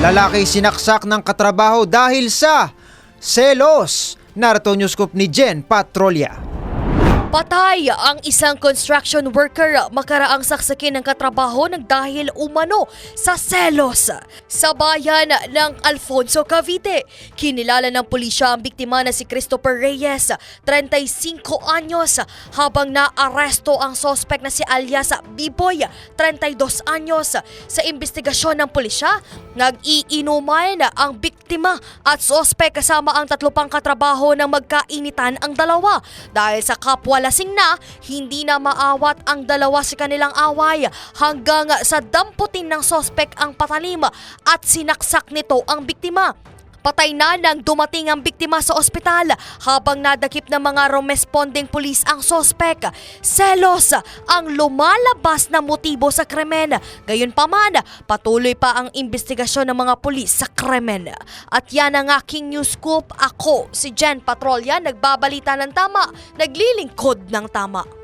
Lalaki sinaksak ng katrabaho dahil sa selos. Narito news scoop ni Jen Patrolya. Patay ang isang construction worker makaraang saksakin ng katrabaho ng dahil umano sa selos. Sa bayan ng Alfonso, Cavite, kinilala ng pulisya ang biktima na si Christopher Reyes, 35 anyos, habang naaresto ang sospek na si alias B-Boy, 32 anyos. Sa investigasyon ng pulisya, nag-iinuman ang biktima at sospek kasama ang tatlo pang katrabaho ng magkainitan ang dalawa dahil sa kapwa lasing na, hindi na maawat ang dalawa sa kanilang away hanggang sa damputin ng sospek ang patalim at sinaksak nito ang biktima. Patay na nang dumating ang biktima sa ospital habang nadakip ng mga responding pulis ang sospek. Selos ang lumalabas na motibo sa krimen. Gayunpaman, patuloy pa ang investigasyon ng mga pulis sa krimen. At yan ang aking news scoop. Ako, si Jen Patrolya, nagbabalita ng tama, naglilingkod ng tama.